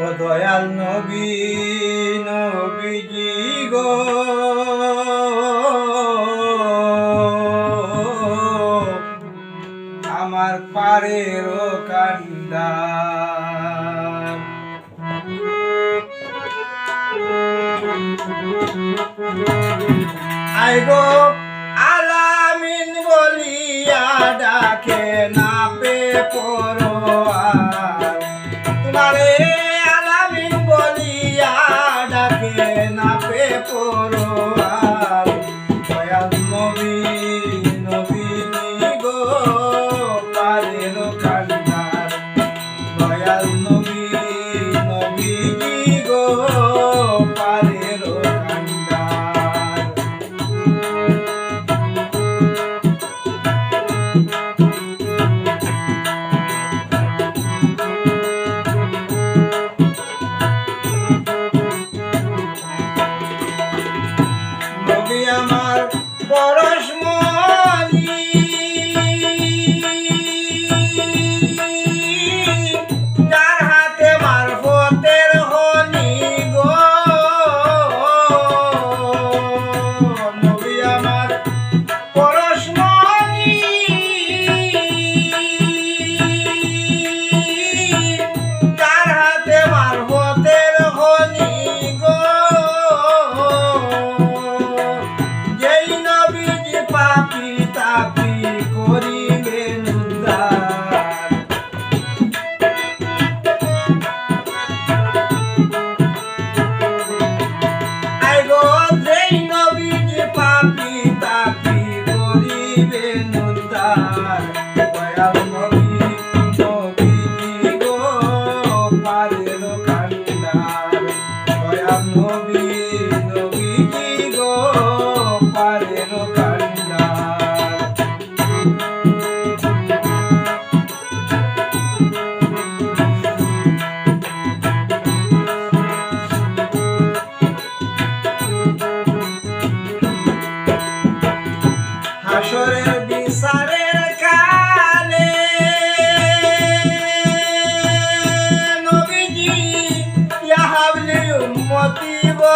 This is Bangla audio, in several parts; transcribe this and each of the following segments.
ও দয়াল নবী, নবীজি গো। আমার পারের কান্দা। আইগো আলামিন বলিয়া ডাকে না পে পর তোমারে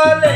darling.